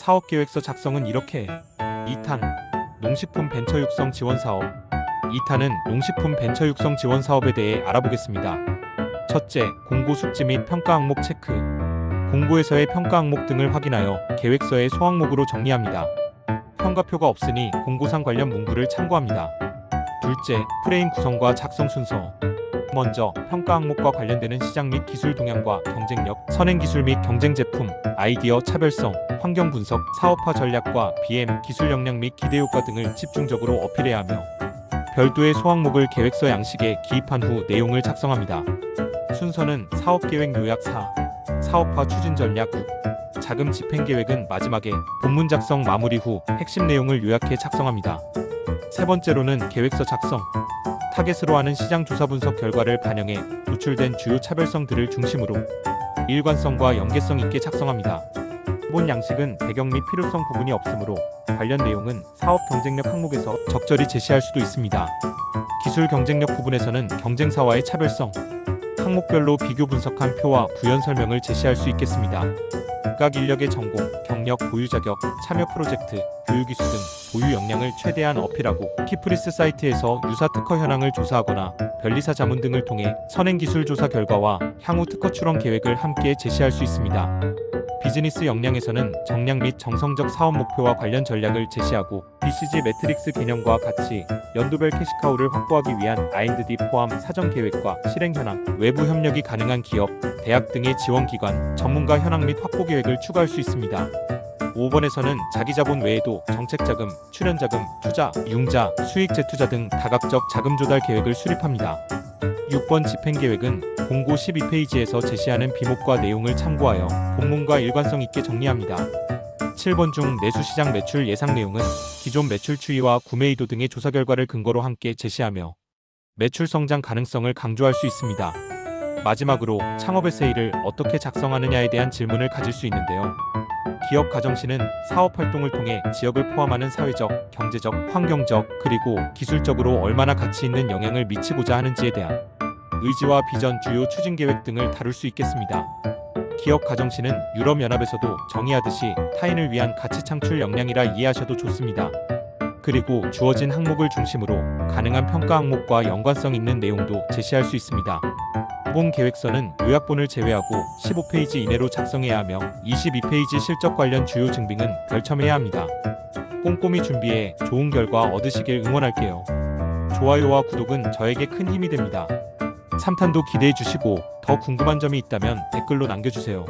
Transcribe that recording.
사업계획서 작성은 이렇게 2탄 농식품 벤처 육성 지원 사업 2탄은 농식품 벤처 육성 지원 사업에 대해 알아보겠습니다. 첫째, 공고 숙지 및 평가 항목 체크. 공고에서의 평가 항목 등을 확인하여 계획서의 소항목으로 정리합니다. 평가표가 없으니 공고상 관련 문구를 참고합니다. 둘째, 프레임 구성과 작성 순서. 먼저 평가 항목과 관련되는 시장 및 기술 동향과 경쟁력, 선행 기술 및 경쟁 제품, 아이디어 차별성, 환경 분석, 사업화 전략과 BM, 기술 역량 및 기대 효과 등을 집중적으로 어필해야 하며 별도의 소항목을 계획서 양식에 기입한 후 내용을 작성합니다. 순서는 사업 계획 요약 4, 사업화 추진 전략 6, 자금 집행 계획은 마지막에 본문 작성 마무리 후 핵심 내용을 요약해 작성합니다. 세 번째로는 계획서 작성. 타겟으로 하는 시장 조사 분석 결과를 반영해 노출된 주요 차별성들을 중심으로 일관성과 연계성 있게 작성합니다. 기본 양식은 배경 및 필요성 부분이 없으므로 관련 내용은 사업 경쟁력 항목에서 적절히 제시할 수도 있습니다. 기술 경쟁력 부분에서는 경쟁사와의 차별성, 항목별로 비교 분석한 표와 부연 설명을 제시할 수 있겠습니다. 각 인력의 전공, 경력, 보유 자격, 참여 프로젝트, 교육 이수 등 보유 역량을 최대한 어필하고 키프리스 사이트에서 유사 특허 현황을 조사하거나 변리사 자문 등을 통해 선행 기술 조사 결과와 향후 특허 출원 계획을 함께 제시할 수 있습니다. 비즈니스 역량에서는 정량 및 정성적 사업 목표와 관련 전략을 제시하고 BCG 매트릭스 개념과 같이 연도별 캐시카우를 확보하기 위한 R&D 포함 사전 계획과 실행 현황, 외부 협력이 가능한 기업, 대학 등의 지원 기관, 전문가 현황 및 확보 계획을 추가할 수 있습니다. 5번에서는 자기 자본 외에도 정책 자금, 출연 자금, 투자, 융자, 수익 재투자 등 다각적 자금 조달 계획을 수립합니다. 6번 집행 계획은 공고 12페이지에서 제시하는 비목과 내용을 참고하여 본문과 일관성 있게 정리합니다. 7번 중 내수시장 매출 예상 내용은 기존 매출 추이와 구매 의도 등의 조사 결과를 근거로 함께 제시하며 매출 성장 가능성을 강조할 수 있습니다. 마지막으로 창업의 세일을 어떻게 작성하느냐에 대한 질문을 가질 수 있는데요. 기업 가정시는 사업 활동을 통해 지역을 포함하는 사회적, 경제적, 환경적, 그리고 기술적으로 얼마나 가치 있는 영향을 미치고자 하는지에 대한 의지와 비전, 주요 추진 계획 등을 다룰 수 있겠습니다. 기업 가정시는 유럽연합에서도 정의하듯이 타인을 위한 가치 창출 역량이라 이해하셔도 좋습니다. 그리고 주어진 항목을 중심으로 가능한 평가 항목과 연관성 있는 내용도 제시할 수 있습니다. 본 계획서는 요약본을 제외하고 15페이지 이내로 작성해야 하며 22페이지 실적 관련 주요 증빙은 별첨해야 합니다. 꼼꼼히 준비해 좋은 결과 얻으시길 응원할게요. 좋아요와 구독은 저에게 큰 힘이 됩니다. 3탄도 기대해 주시고 더 궁금한 점이 있다면 댓글로 남겨주세요.